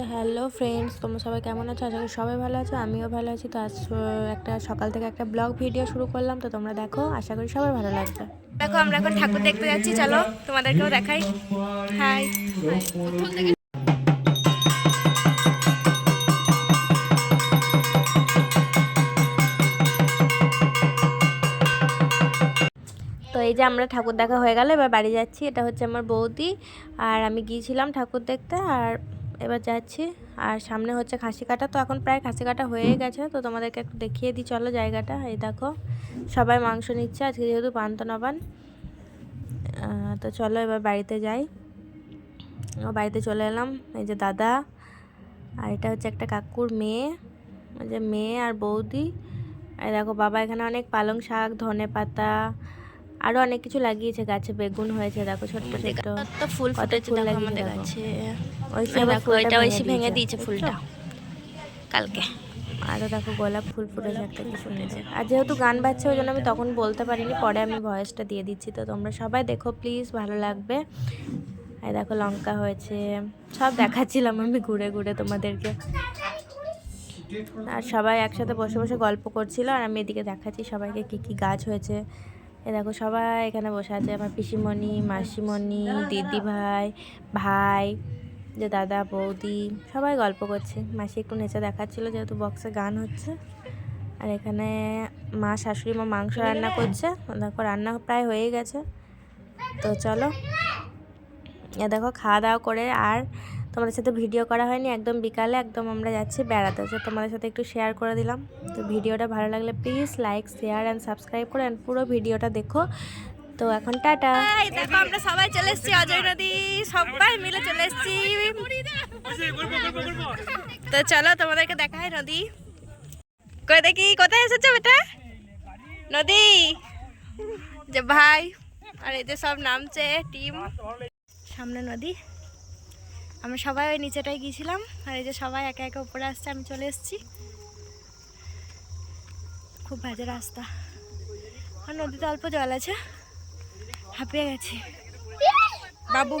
তো hello friends তোমরা সবাই কেমন আছো? আশা করি সবাই ভালো আছো আমিও ভালো আছি। তো আজ একটা সকাল থেকে একটা ব্লগ ভিডিও শুরু করলাম। তো তোমরা দেখো আশা করি সবাই ভালো লাগবে। দেখো আমরা এখন ঠাকুর দেখতে যাচ্ছি চলো তোমাদেরকেও দেখাই। হাই তো এই যে আমরা ঠাকুর দেখা হয়ে গেল এবার বাড়ি যাচ্ছি। এটা হচ্ছে আমার বৌদি আর আমি গিয়েছিলাম ঠাকুর দেখতে আর এবার যাচ্ছি। আর সামনে হচ্ছে খাসি কাটা। তো এখন প্রায় খাসি কাটা হয়ে গেছে। তো তোমাদেরকে একটু দেখিয়ে দিই। চলো জায়গাটা। এই দেখো, সবাই মাংস নিচ্ছে। আজকে যেহেতু পান্ত নবান তো চলো এবার বাড়িতে যাই। বাড়িতে চলে এলাম। এই যে দাদা। আর এটা হচ্ছে একটা কাকুর মেয়ে। যে মেয়ে আর বৌদি। আর দেখো, বাবা এখানে অনেক পালং শাক ধনে পাতা আরও অনেক কিছু লাগিয়েছে গাছে বেগুন হয়েছে দেখো ছোট্ট ছোট্ট তো ফুল ফুটেছে দেখো আমাদের গাছে। ওই এই দেখো এটা ওইসি ভেঙে দিয়েছে। ফুলটা। কালকে। আরও দেখো গোলাপ ফুল ফুটেছে একটা কি শুনেছে আর যেহেতু গান বাজছে ওই জন্য আমি তখন বলতে পারিনি পরে আমি ভয়েসটা দিয়ে দিচ্ছি। তো তোমরা সবাই দেখো প্লিজ ভালো লাগবে। আর দেখো লঙ্কা হয়েছে। সব দেখাচ্ছিলাম আমি ঘুরে ঘুরে তোমাদেরকে। আর সবাই একসাথে বসে বসে গল্প করছিল আর আমি এদিকে দেখাচ্ছি সবাইকে কি কি গাছ হয়েছে। এ দেখো সবাই এখানে বসে আছে, আমার পিসিমণি, মাসিমণি, দিদি ভাই ভাই, যে দাদা, বৌদি, সবাই গল্প করছে। মাসি একটু নেচে দেখাচ্ছিল যেহেতু বক্সে গান হচ্ছে। আর এখানে মা, শাশুড়ি মা মাংস রান্না করছে। দেখো রান্না প্রায় হয়ে গেছে। তো চলো। এ দেখো খাওয়া দাওয়া করে আর তোমাদের সাথে ভিডিও করা হয়নি, একদম বিকালে, একদম আমরা যাচ্ছি বেড়াতে। তো তোমাদের সাথে একটু শেয়ার করে দিলাম। তো ভিডিওটা ভালো লাগলে please like share and subscribe করে অ্যান্ড পুরো ভিডিওটা দেখো। তো এখন টাটা। দেখো, আমরা সবাই চলে এসেছি, অজয় নদী, সবাই মিলে চলে এসেছি। তো চলো, তোমাদেরকে দেখাই নদী। কই দেখি, কোথায় এসেছ বেটা? নদী। যে ভাই, আর এই যে সব নামছে, টিম। সামনে নদী। আমরা সবাই ওই নিচেটাই গিয়েছিলাম আর এই যে সবাই একে একে উপরে আসছে আমি চলে এসেছি। খুব বাজে রাস্তা। আর নদীতে অল্প জল আছে। হাঁপিয়ে গেছি। বাবু।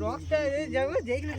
দেখলে যাবে যেইগুলো